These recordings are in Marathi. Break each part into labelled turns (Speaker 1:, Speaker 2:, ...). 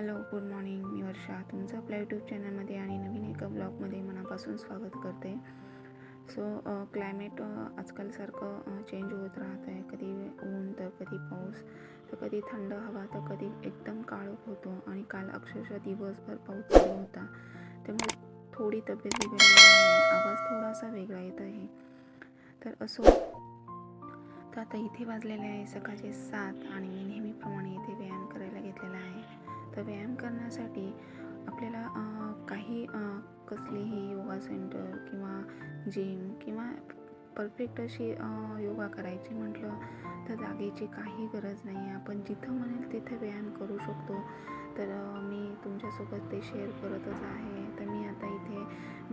Speaker 1: Hello good morning. मी वर्षा. तुमचं आपल्या यूट्यूब चॅनलमध्ये आणि नवीन एका ब्लॉगमध्ये मनापासून स्वागत करते. सो क्लायमेट आजकालसारखं चेंज होत राहत आहे. कधी ऊन तर कधी पाऊस. तर कधी थंड हवा तर कधी एकदम काळोख होतो. आणि काल अक्षरशः दिवसभर पाऊस चालू होता. त्यामुळे थोडी तब्येत बिघडली आहे आवाज थोडासा वेगळा येत आहे. तर असो. तर आता इथे वाजलेले आहे सकाळचे सात आणि मी नेहमीप्रमाणे इथे व्यायाम करायला घेतलेला आहे. तर व्यायाम करण्यासाठी आपल्याला काही कसलीही योगा सेंटर किंवा जिम किंवा परफेक्ट अशी योगा करायची म्हटलं तर जागेची काही गरज नाही. आहे आपण जिथं म्हणेल तिथे व्यायाम करू शकतो. तर मी तुमच्यासोबत ते शेअर करतच आहे. तर मी आता इथे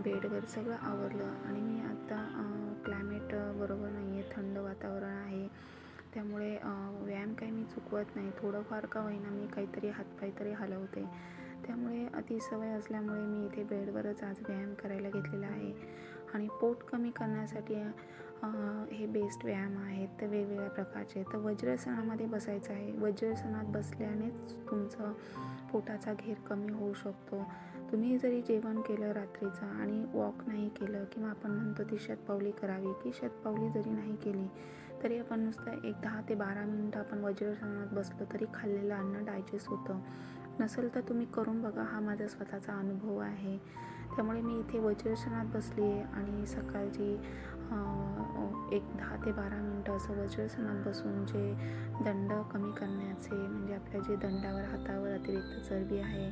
Speaker 1: बेडवर सगळं आवरलं आणि मी आता क्लायमेट बरोबर नाही आहे थंड वातावरण त्यामुळे व्यायाम काही मी चुकवत नाही. थोडंफार का होईना मी काहीतरी हातपाय तरी हलवते. त्यामुळे अति सवय असल्यामुळे मी इथे बेडवरच आज व्यायाम करायला घेतलेला आहे. आणि पोट कमी करण्यासाठी हे बेस्ट व्यायाम आहेत. तर वेगवेगळ्या प्रकारचे. तर वज्रासनामध्ये बसायचं आहे. वज्रासनात बसल्यानेच तुमचं पोटाचा घेर कमी होऊ शकतो. तुम्ही जरी जेवण केलं रात्रीचं आणि वॉक नाही केलं किंवा आपण म्हणतो ती शतपावली करावी की शतपावली जरी नाही केली तरी आपण नुसतं एक दहा ते बारा मिनटं आपण वज्रासनात बसलो तरी खाल्लेलं अन्न डायजेस्ट होतं. नसेल तर तुम्ही करून बघा हा माझा स्वतःचा अनुभव आहे. त्यामुळे मी इथे वज्रासनात बसली आहे आणि सकाळची एक दहा ते बारा मिनटं असं वज्रासनात बसून जे दंड कमी करण्याचे म्हणजे आपल्या जे दंडावर हातावर अतिरिक्त चरबी आहे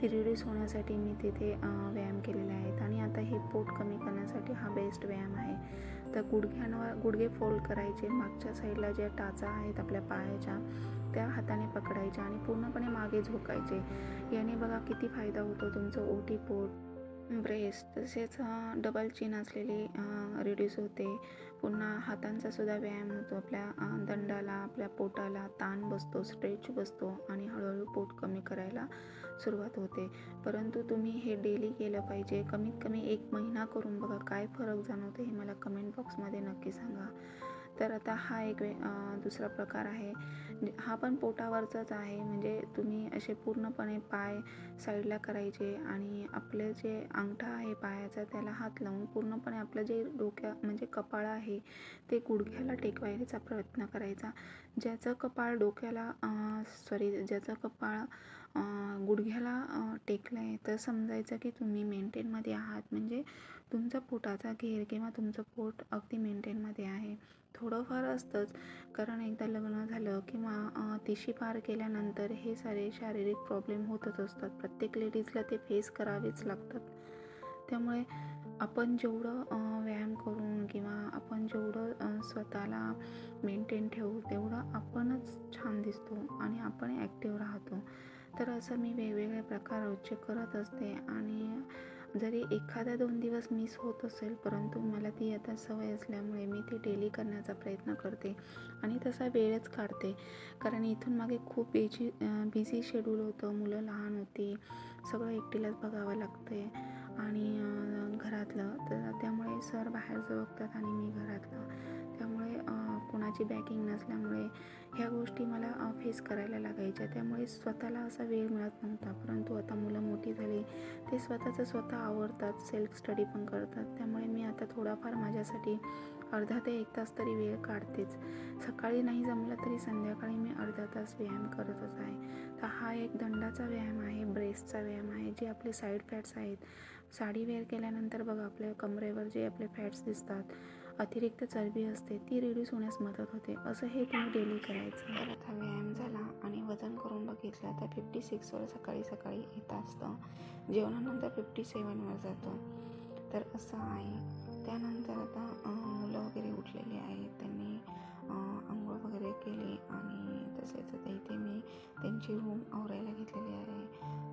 Speaker 1: ती रिड्यूस होण्यासाठी मी तिथे व्यायाम केलेले आहेत. आणि आता हे पोट कमी करण्यासाठी हा बेस्ट व्यायाम आहे. तर गुडघ्यांवर गुडघे फोल्ड करायचे. मागच्या साईडला ज्या टाचा आहेत आपल्या पायाच्या त्या हाताने पकडायच्या आणि पूर्णपणे मागे झोकायचे. याने बघा किती फायदा होतो तुमचं ओटी पोट ब्रेस्ट तसेच डबल चीन असलेली रिड्यूस होते. पुन्हा हातांचा सुद्धा व्यायाम होतो. आपल्या दंडाला आपल्या पोटाला ताण बसतो स्ट्रेच बसतो आणि हळूहळू पोट कमी करायला सुरुवात होते. परंतु तुम्ही हे डेली केलं पाहिजे. कमीत कमी एक महिना करून बघा काय फरक जाणवते हे मला कमेंट बॉक्समध्ये नक्की सांगा. तर आता हा एक वे- दुसरा प्रकार आहे. हा पण पोटावरचाच आहे. म्हणजे तुम्ही असे पूर्णपणे पाय साईडला करायचे आणि आपले जे अंगठा आहे पायाचा त्याला हात लावून पूर्णपणे आपलं जे डोक्या म्हणजे कपाळ आहे ते गुडघ्याला टेकवायचा प्रयत्न करायचा. ज्याचं कपाळ डोक्याला सॉरी ज्याचं कपाळ गुडघ्याला टेकलं आहे तर समजायचं की तुम्ही मेंटेनमध्ये आहात. म्हणजे तुमचा पोटाचा घेर किंवा तुमचं पोट अगदी मेंटेनमध्ये आहे. थोडंफार असतंच. कारण एकदा लग्न झालं किंवा तिशी पार केल्यानंतर हे सारे शारीरिक प्रॉब्लेम होतच असतात. प्रत्येक लेडीजला ते फेस करावेच लागतात. त्यामुळे आपण जेवढं व्यायाम करून किंवा आपण जेवढं स्वतःला मेंटेन ठेवू तेवढं आपणच छान दिसतो आणि आपण ॲक्टिव्ह राहतो. तर असं मी वेगवेगळे प्रकार रोजचे करत असते आणि जरी एखादा दोन दिवस मिस होत असेल परंतु मला ती आता सवय असल्यामुळे मी ती डेली करण्याचा प्रयत्न करते आणि तसा वेळच काढते. कारण इथून मागे खूप बिजी बिझी शेड्यूल होतं. मुलं लहान होती. सगळं एकटीलाच बघावं लागते आणि घरातलं. तर त्यामुळे सर बाहेरचं बघतात आणि मी घरातलं. त्यामुळे कोणाची बॅकिंग नसल्यामुळे ह्या गोष्टी मला फेस करायला लागायच्या. त्यामुळे स्वतःला असा वेळ मिळत नव्हता. परंतु आता मुलं मोठी झाली ते स्वतःचं स्वतः आवडतात सेल्फ स्टडी पण करतात. त्यामुळे मी आता थोडाफार माझ्यासाठी अर्धा ते एक तास तरी वेळ काढतेच. सकाळी नाही जमलं तरी संध्याकाळी मी अर्धा तास व्यायाम करतच आहे. तर हा एक दंडाचा व्यायाम आहे ब्रेस्टचा व्यायाम आहे जे आपले साईड फॅट्स आहेत. साडी वेअर केल्यानंतर बघा आपल्या कमरेवर जे आपले फॅट्स दिसतात अतिरिक्त चरबी असते ती रिड्यूस होण्यास मदत होते असं हे तुम्ही डेली करायचं. तर आता व्यायाम झाला आणि वजन करून बघितलं तर फिफ्टी सिक्सवर सकाळी सकाळी येत असतं. जेवणानंतर फिफ्टी सेवनवर जातो. तर असं आहे. त्यानंतर आता मुलं वगैरे उठलेली आहेत त्यांनी आंघोळ वगैरे केली आणि तसेच आता इथे मी त्यांची रूम आवरायला घेतलेली आहे.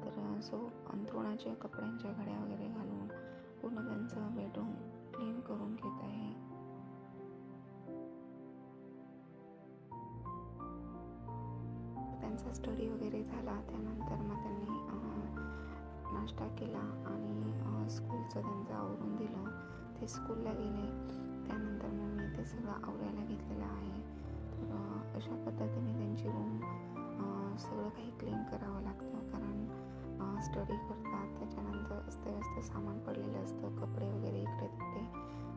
Speaker 1: तर सो अंथरुणाच्या कपड्यांच्या घड्या वगैरे घालून पूर्ण त्यांचं बेडरूम क्लीन करून घेत आहे. त्यांचा स्टडी वगैरे झाला त्यानंतर मग त्यांनी नाश्ता केला आणि स्कूलचं त्यांचं आवरून दिलं. ते स्कूलला गेले. त्यानंतर मग मी ते सगळं आवरायला घेतलेलं आहे. तर अशा पद्धतीने त्यांची रूम सगळं काही क्लीन करावं लागतं. कारण स्टडी करतात. त्याच्यानंतर अस्तव्यस्त सामान पडलेलं असतं. कपडे वगैरे इकडे तिकडे.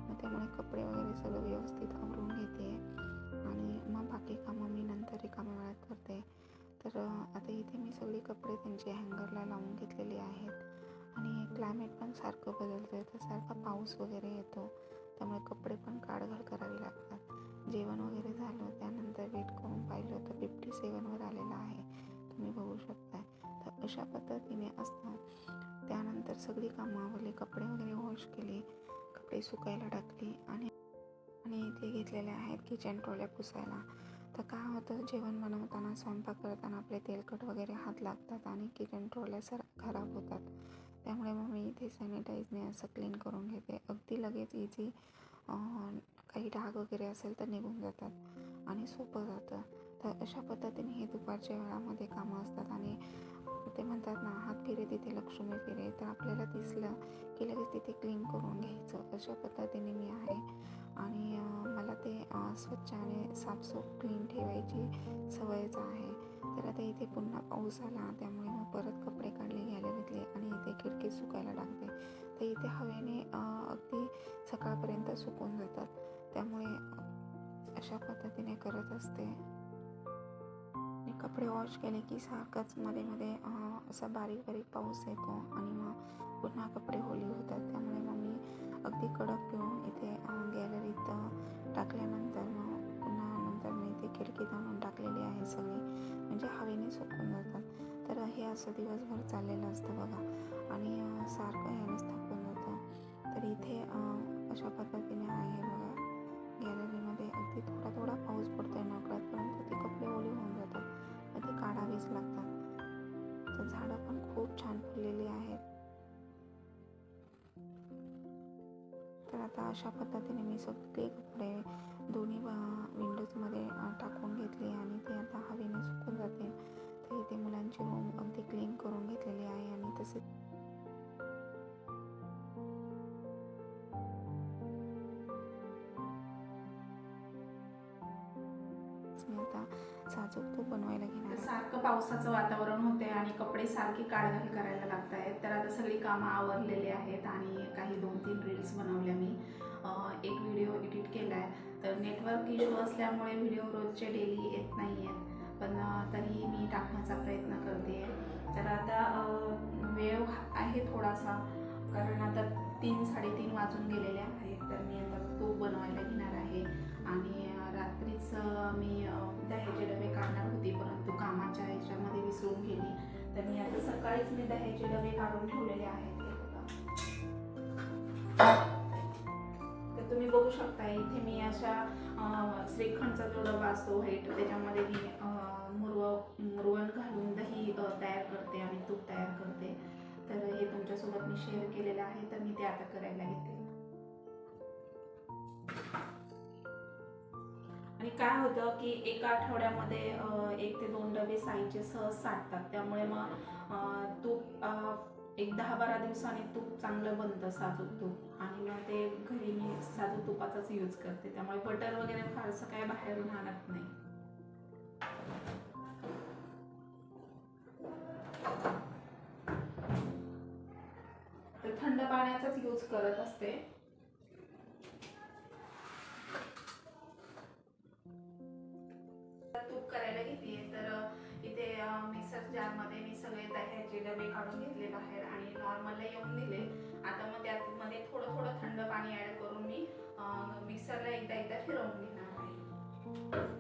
Speaker 1: मग त्यामुळे कपडे वगैरे सगळं व्यवस्थित आवरून घेते. आणि मग बाकी कामं तर आता इथे मी सगळे कपडे त्यांचे हँगरला लावून घेतलेले आहेत. आणि क्लायमेट पण सारखं बदलतं आहे तर सारखा पाऊस वगैरे येतो. त्यामुळे कपडे पण काढघाल करावी लागतात. जेवण वगैरे झालं त्यानंतर वेट करून पाहिलं तर फिफ्टी सेवनवर आलेलं आहे. तुम्ही बघू शकताय. तर अशा पद्धतीने असतं. त्यानंतर सगळी कामं आवरली. कपडे वगैरे वॉश केले. कपडे सुकायला टाकली. आणि आणि इथे घेतलेले आहेत किचन ट्रॉल्या पुसायला. तर काय होतं? जेवण बनवताना स्वयंपाक करताना आपले तेलकट वगैरे हात लागतात आणि किचन ट्रॉल्या खराब होतात. त्यामुळे मग मी इथे सॅनिटाईजने असं क्लीन करून घेते. अगदी लगेच इझी काही डाग वगैरे असेल तर निघून जातात आणि सोपं जातं. तर अशा पद्धतीने हे दुपारच्या वेळामध्ये कामं असतात आणि ते म्हणतात ना हात फिरे तिथे लक्ष्मी फिरे. तर आपल्याला दिसलं की लगेच तिथे क्लीन करून घ्यायचं. अशा पद्धतीने मी आहे. आणि मला ते स्वच्छ आणि साफसूफ क्लीन ठेवायची सवयच आहे. तर आता इथे पुन्हा पाऊस आला त्यामुळे मग परत कपडे काढले घ्यायला घेतले आणि इथे खिडकी सुकायला टाकते तर इथे हवेने अगदी सकाळपर्यंत सुकून जातात. त्यामुळे अशा पद्धतीने करत असते. मी कपडे वॉश केले की सारखंच मध्ये मध्ये असा बारीक बारीक पाऊस येतो आणि मग पुन्हा कपडे होली होतात. त्यामुळे मग अगदी कडक घेऊन इथे गॅलरीत टाकल्यानंतर मग पुन्हा नंतर मी इथे खिडकी आणून टाकलेली आहे सगळी. म्हणजे हवेने सुकून जातात. तर हे असं दिवसभर चाललेलं असतं बघा. आणि सारखं यानेच थकून जातं तर इथे अशा पद्धतीने आहे बघा. गॅलरीमध्ये अगदी थोडा थोडा पाऊस पडतोय नकळत परंतु ते कपडे ओले होऊन जातात. मग ते काढावीच लागतात. तर झाडं पण खूप छान फुललेली आहेत. आता अशा पद्धतीने मी सगळे कपडे दोन्ही विंडोजमध्ये टाकून घेतले आणि ते आता हवेने सुकून जाते. तर इथे मुलांची रूम अगदी क्लीन करून घेतलेली आहे आणि
Speaker 2: तसेच पावसाचं वातावरण होते आणि कपडे सारखे काढघाल करायला लागत आहेत तर आता सगळी कामं आवरलेली आहेत आणि काही दोन तीन रील्स बनवल्या मी. एक व्हिडिओ एडिट केला आहे तर नेटवर्क इश्यू असल्यामुळे व्हिडिओ रोजचे डेली येत नाही आहेत पण तरीही मी टाकण्याचा प्रयत्न करते. आहे तर आता वेळ आहे थोडासा. कारण आता तीन साडेतीन वाजून गेलेले आहेत. तर मी आता तूप बनवायला घेणार आहे. आणि अं, मी त्या ह्याचे डबे काढणार होती. परंतु कामाच्या ह्याच्यामध्ये विसरून गेली. तर मी आता सकाळीच मी दह्याचे डबे काढून ठेवलेले आहेत हे बघा. तर तुम्ही बघू शकता इथे मी अशा श्रीखंडचा जो डबा असतो व्हाईट त्याच्यामध्ये मी मुरव मुरवण घालून दही तयार करते आणि तूप तयार करते. तर हे तुमच्यासोबत मी शेअर केलेलं आहे तर मी ते आता करायला घेते आणि काय होतं की एका आठवड्यामध्ये एक ते दोन डबे साईचे सहज साठतात. त्यामुळे मग तूप एक दहा बारा दिवसांनी तूप चांगलं बनतं साजूक तूप. आणि मग ते घरी मी साजूक तुपाचाच यूज करते. त्यामुळे बटर वगैरे फारसं काय बाहेरून आणत नाही. तर थंड पाण्याचाच यूज करत असते. बाहेर आणि नॉर्मलला येऊन दिले. आता मग त्यामध्ये थोडं थोडं थंड पाणी ॲड करून मी मिक्सरला एकदा एकदा फिरवून घेणार आहे.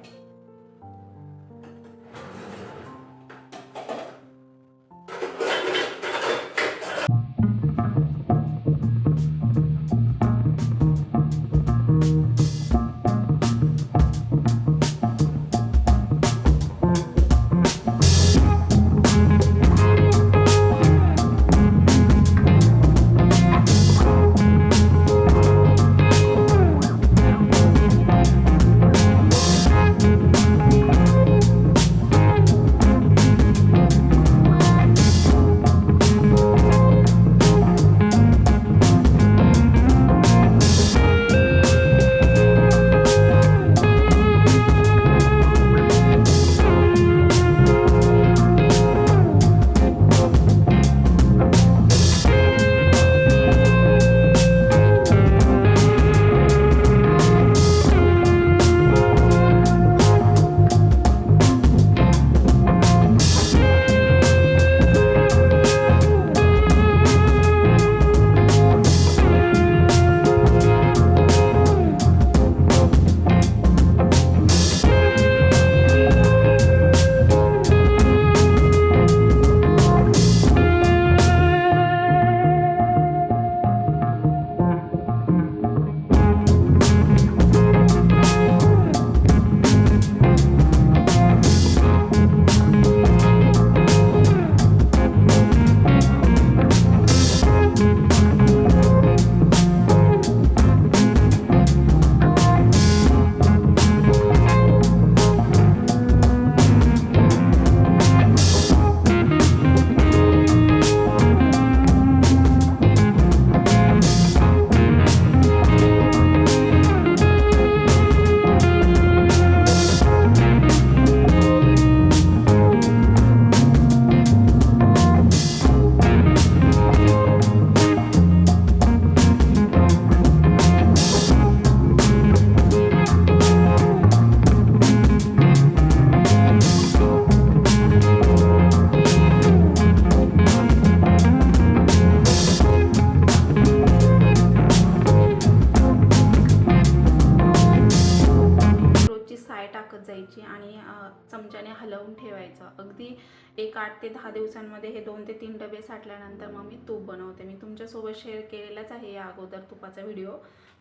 Speaker 2: दिवसांमध्ये हे दोन ते तीन डबे साठल्यानंतर मग मी तूप बनवते. मी तुमच्यासोबत शेअर केलेलाच आहे या अगोदर तुपाचा व्हिडिओ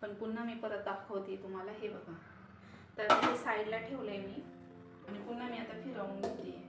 Speaker 2: पण पुन्हा मी परत दाखवते तुम्हाला. हे बघा. तर हे साईडला ठेवलं आहे मी. आणि पुन्हा मी आता फिरवून घेते.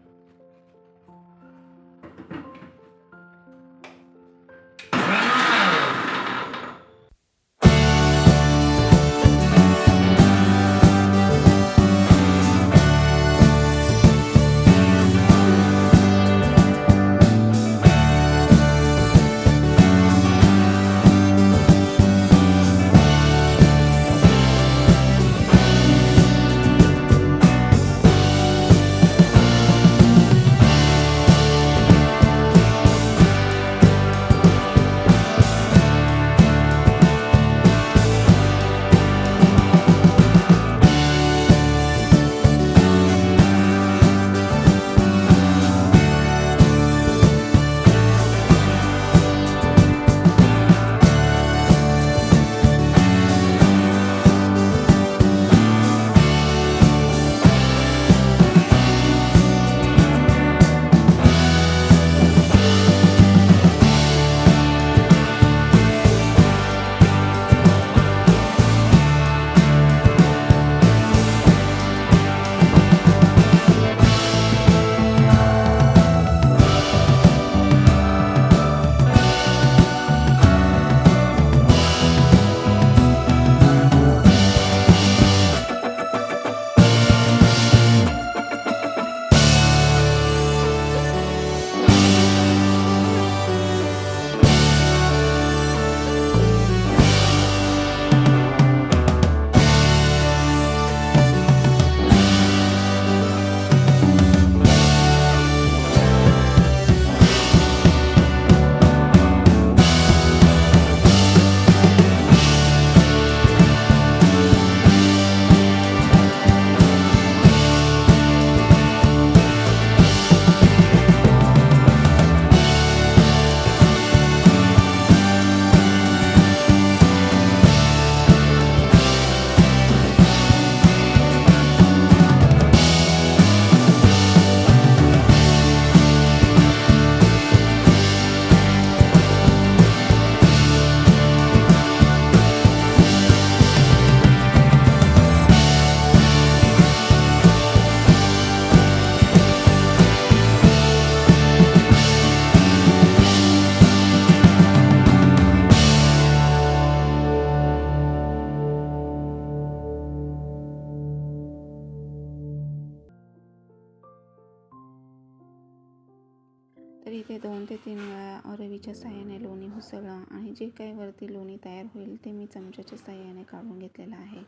Speaker 1: ते दोन ते तीन वेळा रवीच्या साह्याने लोणी उसळलं आणि जे काही वरती लोणी तयार होईल ते मी चमच्याच्या साह्याने काढून घेतलेलं आहे.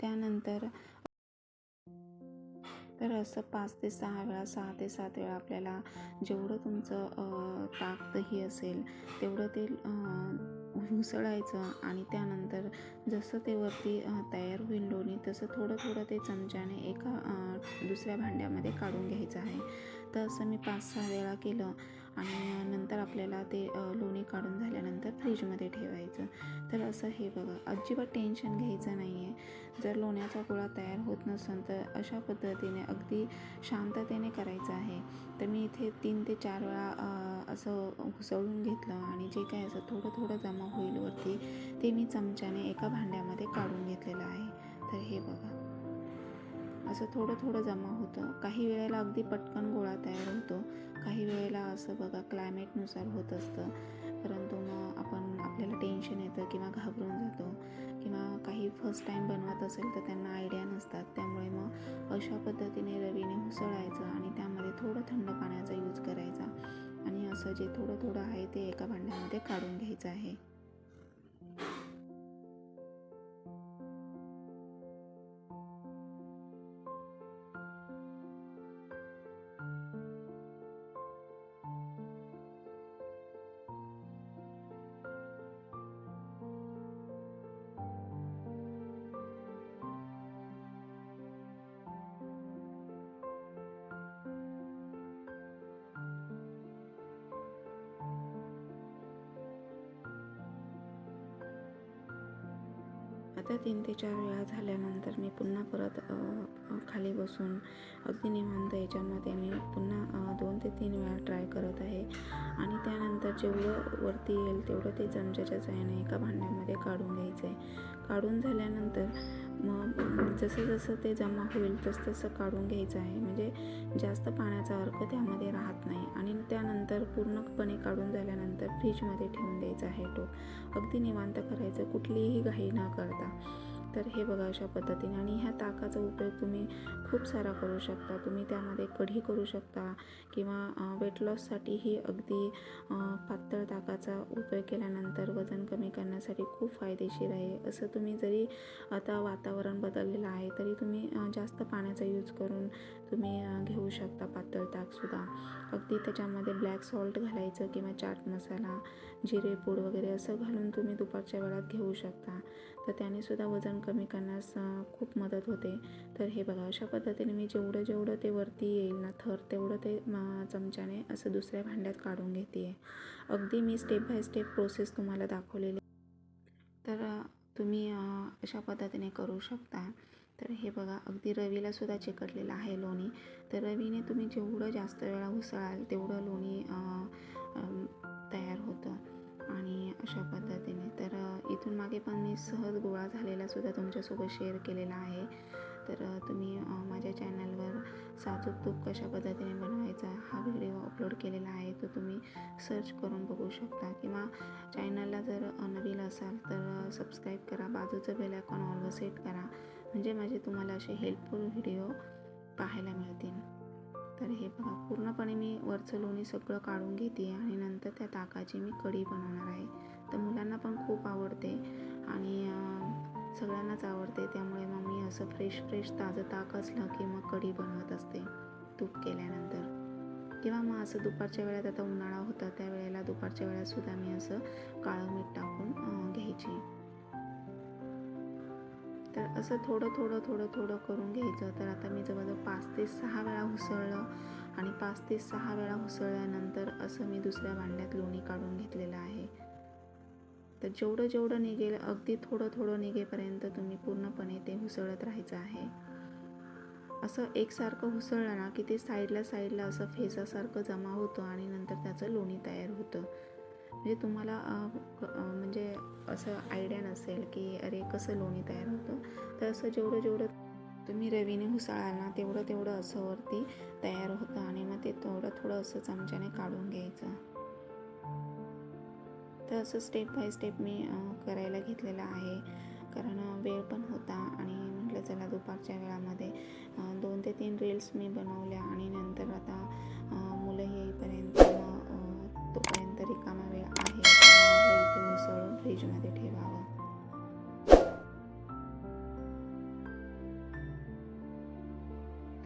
Speaker 1: त्यानंतर तर असं पाच ते सहा वेळा सहा ते सात वेळा आपल्याला जेवढं तुमचं ताक दही असेल तेवढं ते उसळायचं आणि त्यानंतर जसं ते वरती तयार होईल लोणी तसं थोडं थोडं ते चमच्याने एका दुसऱ्या भांड्यामध्ये काढून घ्यायचं आहे. तर असं मी पाच सहा वेळा केलं आणि नंतर आपल्याला ते लोणी काढून झाल्यानंतर फ्रीजमध्ये ठेवायचं. तर असं हे बघा अजिबात टेन्शन घ्यायचं नाही आहे जर लोण्याचा गोळा तयार होत नसेल तर अशा पद्धतीने अगदी शांततेने करायचं आहे. तर मी इथे तीन ते चार वेळा असं घुसळून घेतलं आणि जे काय असं थोडं थोडं जमा होईल वरती ते मी चमच्याने एका भांड्यामध्ये काढून घेतलेलं आहे. तर हे बघा. असं थोडं थोडं जमा होतं. काही वेळेला अगदी पटकन गोळा तयार होतो. काही वेळेला असं बघा क्लायमेटनुसार होत असतं. परंतु मग आपण आपल्याला टेन्शन येतं किंवा घाबरून जातो किंवा काही फर्स्ट टाईम बनवत असेल तर त्यांना आयडिया नसतात. त्यामुळे मग अशा पद्धतीने रवीने उसळायचं आणि त्यामध्ये थोडं थंड पाण्याचा यूज करायचा आणि असं जे थोडं थोडं आहे ते एका भांड्यामध्ये काढून घ्यायचं आहे. आता तीन ते चार वेळा झाल्यानंतर मी पुन्हा परत खाली बसून अगदी निवांत याच्यामध्ये मी पुन्हा दोन ते तीन वेळा ट्राय करत आहे. आणि त्यानंतर जेवढं वरती येईल तेवढं ते चमच्याच्या साहाय्याने एका भांड्यामध्ये काढून घ्यायचं आहे काढून झाल्यानंतर मग जसं जसं ते जमा होईल तसं तसं काढून घ्यायचं आहे. म्हणजे जास्त पाण्याचा अर्क त्यामध्ये राहत नाही. आणि त्यानंतर पूर्णपणे काढून झाल्यानंतर फ्रीजमध्ये ठेवून द्यायचा आहे तो. अगदी निवांत करायचं कुठलीही घाई न करता. तर हे बघा अशा पद्धतीने. आणि ह्या ताकाचा उपयोग तुम्ही खूप सारा करू शकता. तुम्ही त्यामध्ये कढी करू शकता किंवा वेट लॉससाठीही अगदी पातळ ताकाचा उपयोग केल्यानंतर वजन कमी करण्यासाठी खूप फायदेशीर आहे. असं तुम्ही जरी आता वातावरण बदललेलं आहे तरी तुम्ही जास्त पाण्याचा यूज करून तुम्ही घेऊ शकता पातळ ताकसुद्धा अगदी त्याच्यामध्ये ब्लॅक सॉल्ट घालायचं किंवा चाट मसाला जिरे पूड वगैरे असं घालून तुम्ही दुपारच्या वेळात घेऊ शकता. तर त्याने सुद्धा वजन कमी करण्यास खूप मदत होते. तर हे बघा अशा पद्धतीने मी जेवढं जेवढं ते वरती येईल ना थर तेवढं ते चमच्याने असं दुसऱ्या भांड्यात काढून घेते आहे अगदी मी स्टेप बाय स्टेप प्रोसेस तुम्हाला दाखवलेली तर तुम्ही अशा पद्धतीने करू शकता? तर हे बघा अगदी रवीला सुद्धा चिकटलेलं आहे लोणी. तर रवीने तुम्ही जेवढं जास्त वेळा उसळाल तेवढं लोणी तयार होतं. आणि अशा पद्धतीने. तर इथून मागे पण मी सहज गोळा झालेला सुद्धा तुमच्यासोबत शेअर केलेला आहे. तर तुम्ही माझ्या चॅनलवर साजूक तूप कशा पद्धतीने बनवायचा हा व्हिडिओ अपलोड केलेला आहे तो तुम्ही सर्च करून बघू शकता. किंवा चॅनलला जर नवीन असाल तर सबस्क्राईब करा बाजूचं बेल आयकॉन ऑलवर सेट करा. म्हणजे माझे तुम्हाला असे हेल्पफुल व्हिडिओ पाहायला मिळतील. तर हे बघा पूर्णपणे मी वरचं लोणी सगळं काढून घेते आणि नंतर त्या ताकाची मी कढी बनवणार आहे. तर मुलांना पण खूप आवडते. आणि सगळ्यांनाच आवडते त्यामुळे मग मी असं फ्रेश फ्रेश ताजं ताक असलं की मग कढी बनवत असते तूप केल्यानंतर. किंवा मग असं दुपारच्या वेळात आता उन्हाळा होता त्यावेळेला दुपारच्या वेळातसुद्धा मी असं काळं मीठ टाकून घ्यायची. तर असं थोडं थोडं थोडं थोडं करून घ्यायचं. तर आता मी जवळजवळ पाच ते सहा वेळा हुसळलं आणि पाच ते सहा वेळा हुसळल्यानंतर असं मी दुसऱ्या भांड्यात लोणी काढून घेतलेलं आहे. तर जेवढं जेवढं निघेल अगदी थोडं थोडं निघेपर्यंत तुम्ही पूर्णपणे ते हुसळत राहायचं आहे. असं एकसारखं हुसळलं ना की ते साईडला साईडला असं फेसासारखं जमा होतं आणि नंतर त्याचं लोणी तयार होतं. म्हणजे तुम्हाला म्हणजे असं आयडिया नसेल की अरे कसं लोणी तयार होतं. तर असं जेवढं जेवढं तुम्ही रवीने हुसळाल ना तेवढं तेवढं असं वरती तयार होतं आणि मग ते थोडं थोडं असं चमच्याने काढून घ्यायचं. तर असं स्टेप बाय स्टेप मी करायला घेतलेलं आहे. कारण वेळ पण होता आणि म्हटलं चला दुपारच्या वेळामध्ये दोन ते तीन रील्स मी बनवल्या आणि नंतर आता मुलं येईपर्यंत तोपर्यंत रिकामा वेळ आहे. उसळून इथे फ्रीजमध्ये ठेवावं.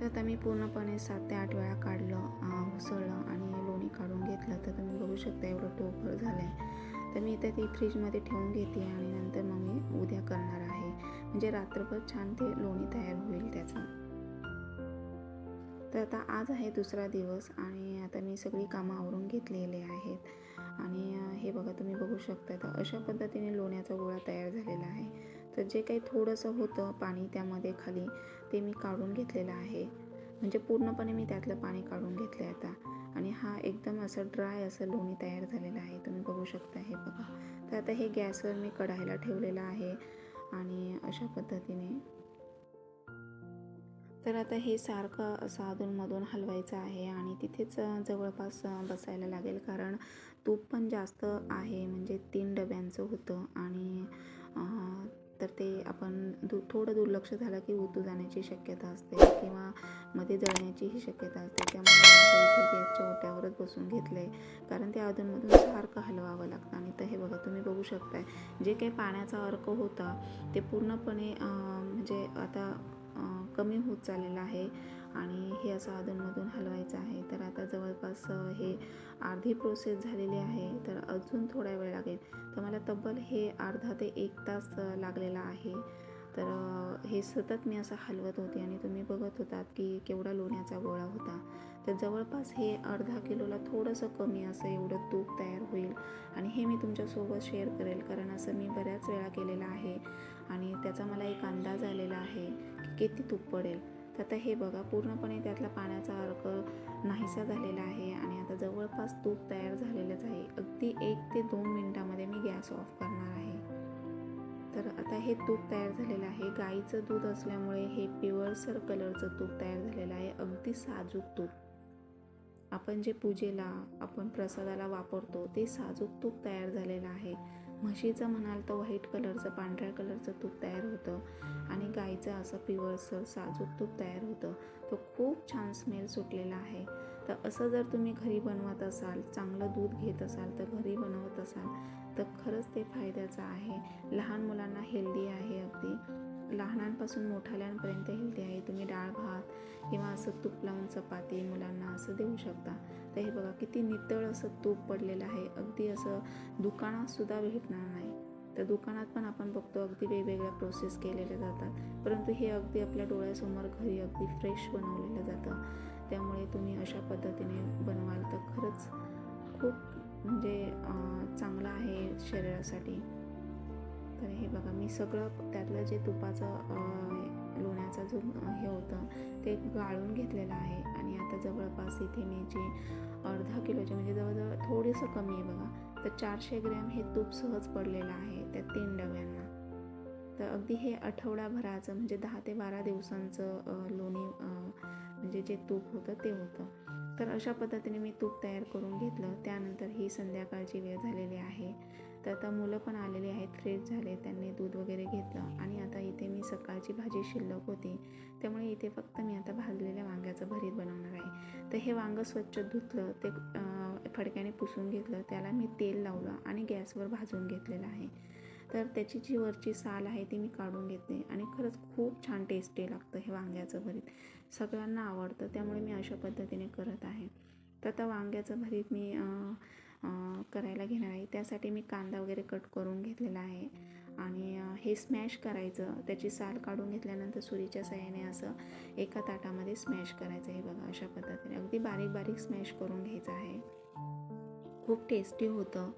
Speaker 1: तर आता मी पूर्णपणे सात ते आठ वेळा काढलं उसळलं आणि लोणी काढून घेतलं. तर तुम्ही बघू शकता एवढं टोपर झालं आहे तर मी इथे ती फ्रीजमध्ये ठेवून घेते आणि नंतर मग मी उद्या करणार आहे. म्हणजे रात्रभर छान ते लोणी तयार होईल त्याचं. तर आता आज आहे दुसरा दिवस आणि आता मी सगळी कामं आवरून घेतलेले आहेत. आणि हे बघा तुम्ही बघू शकता तर अशा पद्धतीने लोण्याचा गोळा तयार झालेला आहे. तर जे काही थोडंसं होतं पाणी त्यामध्ये खाली ते मी काढून घेतलेलं आहे. म्हणजे पूर्णपणे मी त्यातलं पाणी काढून घेतलं आहे आता. आणि हा एकदम असं ड्राय असं लोणी तयार झालेलं आहे. तुम्ही बघू शकता हे बघा. तर आता हे गॅसवर मी कढायला ठेवलेलं आहे आणि अशा पद्धतीने. तर आता हे सारखं असं अधूनमधून हलवायचं आहे आणि तिथेच जवळपास बसायला लागेल कारण तूप पण जास्त आहे. म्हणजे तीन डब्यांचं होतं आणि तर ते आपण दु थोडं दुर्लक्ष झालं की उतू जाण्याची शक्यता असते किंवा मध्ये जळण्याचीही शक्यता असते. त्यामुळे इथे गॅसच्या ओट्यावरच बसून घेतलं आहे कारण ते अधूनमधून सारखं हलवावं लागतं. आणि तर हे बघा तुम्ही बघू शकताय. जे काही पाण्याचा अर्क होता ते पूर्णपणे म्हणजे आता कमी होत चाललेलं आहे. आणि हे असं अधूनमधून हलवायचं आहे. तर आता जवळपास हे अर्धी प्रोसेस झालेली आहे. तर अजून थोडा वेळ लागेल. तर मला तब्बल हे अर्धा ते एक तास लागलेला आहे. तर हे सतत मी असं हलवत होते आणि तुम्ही बघत होतात की केवढा लोण्याचा गोळा होता. तर जवळपास हे अर्धा किलोला थोडंसं कमी असं एवढं तूप तयार होईल आणि हे मी तुमच्यासोबत शेअर करेल. कारण असं मी बऱ्याच वेळा केलेलं आहे आणि त्याचा मला एक अंदाज आलेला आहे की किती तूप पडेल. तर आता हे बघा पूर्णपणे त्यातला पाण्याचा अर्क नाहीसा झालेला आहे आणि आता जवळपास तूप तयार झालेलंच आहे. अगदी एक ते दोन मिनटामध्ये मी गॅस ऑफ करणार आहे. तर आता हे तूप तयार झालेलं आहे. गाईचं दूध असल्यामुळे हे पिवळसर कलरचं तूप तयार झालेलं आहे. अगदी साजूक तूप. आपण जे पूजेला आपण प्रसादाला वापरतो ते साजूक तूप तयार झालेलं आहे. म्हशीचं म्हणाल तर व्हाईट कलरचं पांढऱ्या कलरचं तूप तयार होतं आणि गाईचं असं पिवळसर साजूक तूप तयार होतं. तो खूप छान स्मेल सुटलेला आहे. तर असं जर तुम्ही घरी बनवत असाल चांगलं दूध घेत असाल तर घरी बनवत असाल तर खरंच ते फायद्याचं आहे. लहान मुलांना हेल्दी आहे अगदी. लहानांपासून मोठाल्यांपर्यंत हेल्दी आहे. तुम्ही डाळ भात किंवा असं तूप लावून चपाती मुलांना असं देऊ शकता. तर हे बघा किती नितळ असं तूप पडलेलं आहे. अगदी असं दुकानातसुद्धा भेटणार नाही. तर दुकानात पण आपण बघतो अगदी वेगवेगळ्या प्रोसेस केलेल्या जातात. परंतु हे अगदी आपल्या डोळ्यासमोर घरी अगदी फ्रेश बनवलेलं जातं. त्यामुळे तुम्ही अशा पद्धतीने बनवाल तर खरंच खूप म्हणजे चांगलं आहे शरीरासाठी. तर हे बघा मी सगळं त्यातलं जे तुपाचं लोण्याचा जो हे होतं ते गाळून घेतलेलं आहे. आणि आता जवळपास इथे मी जे अर्धा किलोचे म्हणजे जवळजवळ थोडंसं कमी आहे बघा तर चारशे ग्रॅम हे तूप सहज पडलेलं आहे त्या तीन डब्यांना तर अगदी हे आठवडाभराचं म्हणजे दहा ते बारा दिवसांचं लोणी म्हणजे जे तूप होतं ते होतं. तर अशा पद्धतीने मी तूप तयार करून घेतलं. त्यानंतर ही संध्याकाळची वेळ झालेली आहे. तर आता मुलं पण आलेली आहेत. फ्रेश झाले. त्यांनी दूध वगैरे घेतलं आणि आता इथे मी सकाळची भाजी शिल्लक होती. त्यामुळे इथे फक्त मी आता भाजलेल्या वांग्याचं भरीत बनवणार आहे. तर हे वांगं स्वच्छ धुतलं ते फडक्याने पुसून घेतलं. त्याला मी तेल लावलं आणि गॅसवर भाजून घेतलेलं आहे. तर त्याची जी वरची साल आहे ती मी काढून घेते आणि खरंच खूप छान टेस्टी लागतं हे वांग्याचं भरीत. सगळ्यांना आवडतं त्यामुळे मी अशा पद्धतीने करत आहे. तर आता वांग्याचं भरीत मी करायला घेणार आहे. त्यासाठी मी कांदा वगैरे कट करून घेतलेला आहे. आणि हे स्मॅश करायचं. त्याची साल काढून घेतल्यानंतर सुरीच्या साह्याने असं एका ताटामध्ये स्मॅश करायचं आहे बघा अशा पद्धतीने. अगदी बारीक बारीक स्मॅश करून घ्यायचं आहे. खूप टेस्टी होतं.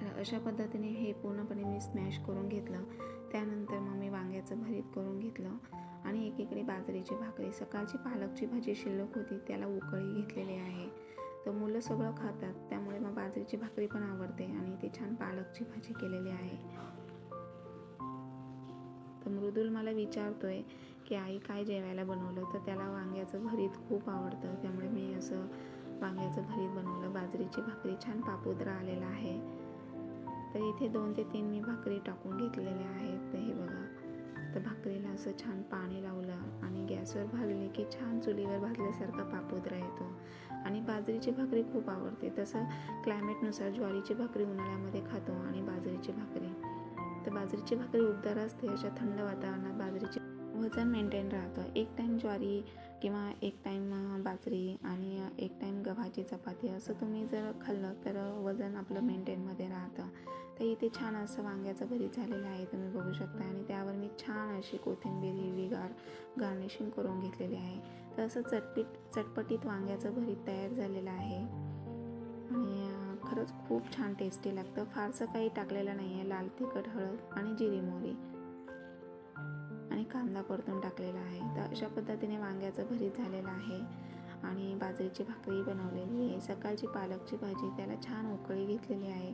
Speaker 1: तर अशा पद्धतीने हे पूर्णपणे मी स्मॅश करून घेतलं. त्यानंतर मग मी वांग्याचं भरीत करून घेतलं. आणि एकीकडे बाजरीची भाकरी. सकाळची पालकची भाजी शिल्लक होती. त्याला उकळी घेतलेली आहे. तर मुलं सगळं खातात. त्यामुळे मग बाजरीची भाकरी पण आवडते आणि ते छान पालकची भाजी केलेली आहे. तर मृदुल मला विचारतोय की आई काय जेवायला बनवलं? तर त्याला वांग्याचं भरीत खूप आवडतं. त्यामुळे मी असं वांग्याचं भरीत बनवलं. बाजरीची भाकरी छान पापुद्रा आलेला आहे. तर इथे दोन ते तीन मी भाकरी टाकून घेतलेल्या आहेत. तर हे बघा. तर भाकरीला असं छान पाणी लावलं आणि गॅसवर भाजले की छान चुलीवर भाजल्यासारखा पापुद्रा येतो. आणि बाजरीची भाकरी खूप आवडते. तसं क्लायमेटनुसार ज्वारीची भाकरी उन्हाळ्यामध्ये खातो आणि बाजरीची भाकरी. तर बाजरीची भाकरी उबदार असते अशा थंड वातावरणात बाजरीची वजन मेंटेन राहतं. एक टाईम ज्वारी किंवा एक टाईम बाजरी आणि एक टाईम गव्हाची चपाती असं तुम्ही जर खाल्लं तर वजन आपलं मेंटेनमध्ये राहतं. तर इथे छान असं वांग्याचं भरीत झालेलं आहे तुम्ही बघू शकता. आणि त्यावर मी छान अशी कोथिंबीर हिरवीगार गार्निशिंग करून घेतलेली आहे. तर असं चटपीट चटपटीत वांग्याचं भरीत तयार झालेलं आहे. आणि खरंच खूप छान टेस्टी लागतं. फारसं काही टाकलेलं नाही आहे लाल तिखट हळद आणि जिरी मोहरी. आणि कांदा परतून टाकलेला आहे. तर अशा पद्धतीने वांग्याचं भरीत झालेलं आहे. आणि बाजरीची भाकरी बनवलेली आहे. सकाळची पालकची भाजी त्याला छान उकळी घेतलेली आहे.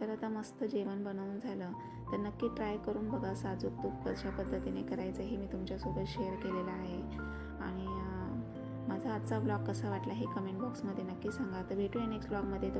Speaker 1: तर आता मस्त जेवण बनवून झालं. तर नक्की ट्राय करून बघा. साजूक तूप कशा पद्धतीने करायचं हे मी तुमच्यासोबत शेअर केलेलं आहे. आणि माझा आजचा ब्लॉग कसा वाटला हे कमेंट बॉक्समध्ये नक्की सांगा. तर भेटूया नेक्स्ट ब्लॉगमध्ये तर